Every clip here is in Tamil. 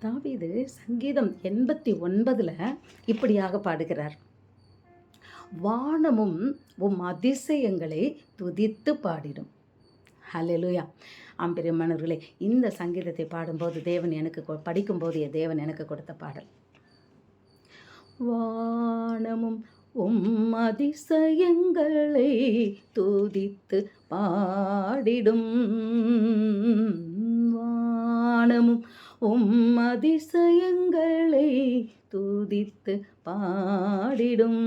தாவீது சங்கீதம் எண்பத்தி ஒன்பதில் இப்படியாக பாடுகிறார். வானமும் உம் அதிசயங்களை துதித்து பாடிடும். ஹலெலுயா ஆம்பெரியமானவர்களே இந்த சங்கீதத்தை பாடும்போது தேவன் எனக்கு கொ- படிக்கும்போது என் தேவன் எனக்கு கொடுத்த பாடல். வானமும் உம் அதிசயங்களை துதித்து பாடிடும். வானமும் உம் துதித்து பாடிடும்.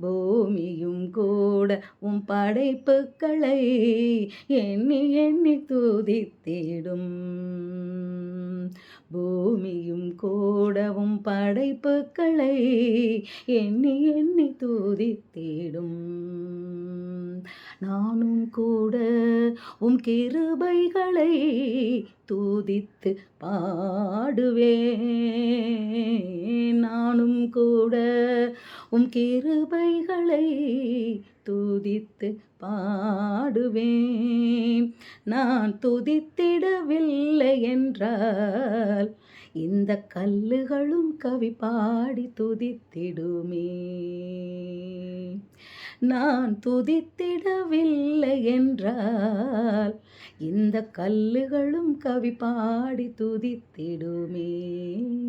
பூமியும் கூட உம் படைப்புகளை எண்ணி எண்ணி துதித்திடும். பூமியும் கூடவும் படைப்புகளை எண்ணி எண்ணி துதித்திடும். நானும் கூட உம் கிருபைகளை துதித்து பாடுவேன். நானும் கூட உம் கிருபைகளை துதித்து பாடுவேன். நான் துதித்திடவில்லை என்றால் இந்த கல்லுகளும் கவி பாடி துதித்திடுமே. நான் துதித்திடவில்லை என்றால் இந்த கல்லுகளும் கவி பாடி துதித்திடுமே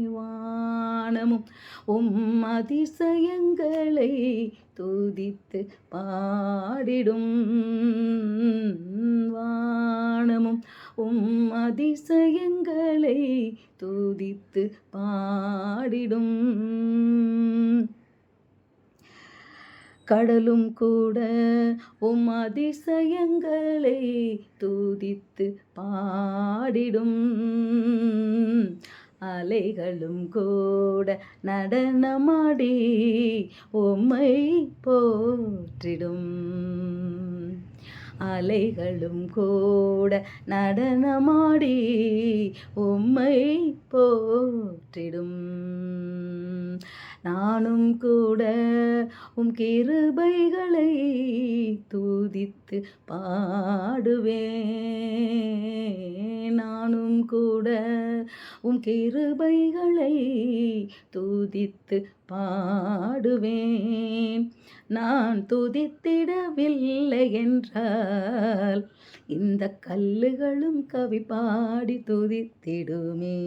வானமும். உம் அதிசயங்களை துதித்து பாடிடும் வானமும். உம் அதிசயங்களை துதித்து பாடிடும் கடலும் கூட உம் அதிசயங்களை தூதித்து பாடிடும். அலைகளும் கூட நடனமாடி உம்மை போற்றிடும். அலைகளும் கூட நடனமாடி உம்மை போற்றிடும். நானும் கூட உம் கிருபைகளை தூதித்து பாடுவேன். நானும் கூட உம் கிருபைகளை தூதித்து பாடுவேன். நான் துதித்திடவில்லை என்றார் என்றால் இந்த கல்லுகளும் கவி பாடி துதித்திடுமே.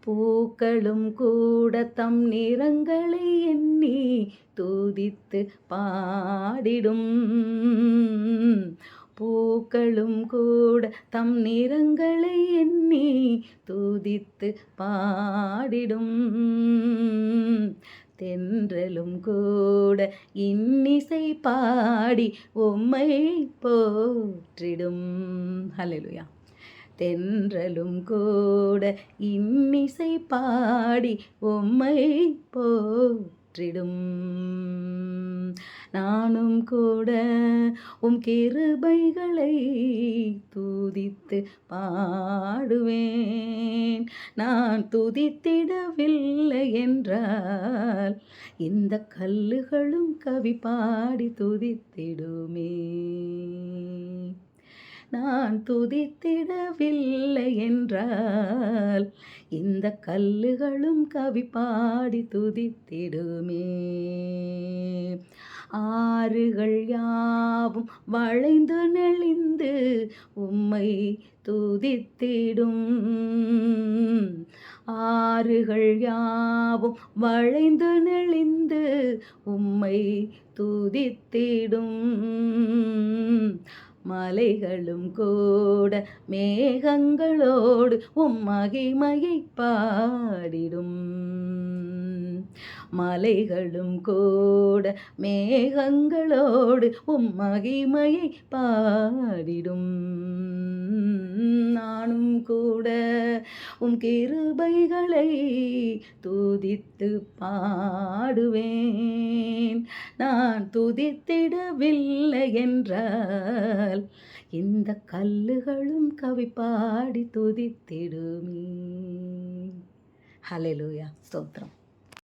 பூக்களும் கூட தம் நிறங்களை எண்ணி துதித்து பாடிடும். பூக்களும் கூட தம் நிறங்களை எண்ணி துதித்து பாடிடும். தென்றலும் கூட இன்னிசை பாடி உம்மை போற்றிடும். ஹலெலுயா தென்றலும் கூட இன்னிசை பாடி உம்மை போற்றிடும். நானும் கூட உம் கிருபைகளை துதித்து பாடுவேன். நான் துதித்திடவில்லை என்றால் இந்த கல்லுகளும் கவி பாடி துதித்திடுமே. நான் துதித்திடவில்லை என்றால் இந்த கல்லுகளும் கவி பாடி துதித்திடுமே. ஆறுகள் யாவும் வளைந்து நெளிந்து உம்மை துதித்திடும். ஆறுகள் யாவும் வளைந்து நெளிந்து உம்மை துதித்திடும். மலைகளும் கூட மேகங்களோடு உம் மகிமையை பாடிடும். மலைகளும் கூட மேகங்களோடு உம் மகிமையை பாடிடும். நானும் கூட உம் கிருபைகளை துதித்து பாடுவேன். நான் துதித்திடவில்லை என்றால் இந்த கல்லுகளும் கவி பாடி துதித்திடுமே. ஹலெலூயா ஸ்தோத்திரம்.